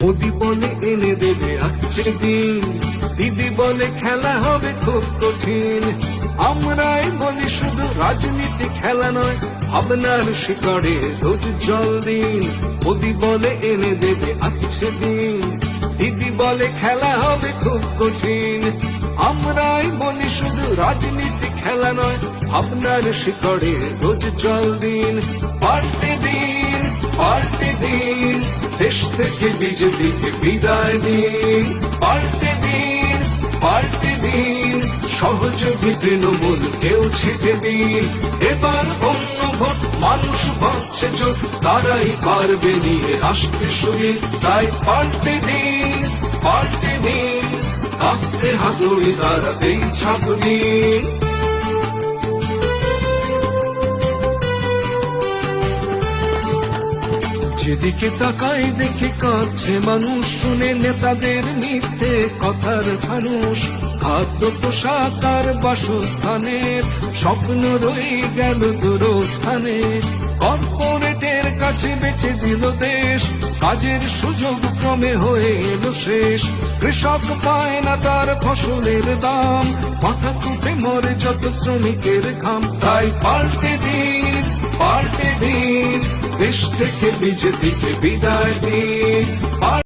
মোদি বলে এনে দেবে আজকে দিন দিদি বলে খেলা হবে খুব কঠিন। আমরাই বলি শুধু রাজনীতি খেলা নয়, ভাবনার শিকড়ে রোজ জল দিন। মোদি বলে এনে দেবে আজকে দিন দিদি বলে খেলা হবে খুব কঠিন। আমরাই বলি শুধু রাজনীতি খেলা নয়, ভাবনার শিকড়ে রোজ জল দিন। পাল্টে দিন পাল্টে দিন। দেশ থেকে বিজেপিকে বিদায় দিন। পাল্টে দিন পাল্টে দিন, সহযোগী তৃণমূল কেউ ছেটে দিন। এবার অন্য ভোট মানুষ ভাবছে চোখ তারাই পারবে নিয়ে আসতে শুয়ে তাই পাল্টে দিন পাল্টে দিন আস্তে হাতুড়ি দাঁড়াতেই ছাপ দিন। যেদিকে তাকাই দেখে কাঁদছে মানুষ। শুনে নেতাদের মিথ্যে কথার ফানুষ। খাদ্য পোশাক আর বাসস্থানের স্বপ্ন রয়ে গেল দূরস্থানে। কর্পোরেটের কাছে বেঁচে দিল দেশ। কাজের সুযোগ ক্রমে হয়ে এলো শেষ। কৃষক পায় না তার ফসলের দাম। মাথা কুটে মরে যত শ্রমিকের ঘাম। তাই পাল্টে দিন পাল্টে দিন। দেশ থেকে বিজেপিকে বিদায় দিন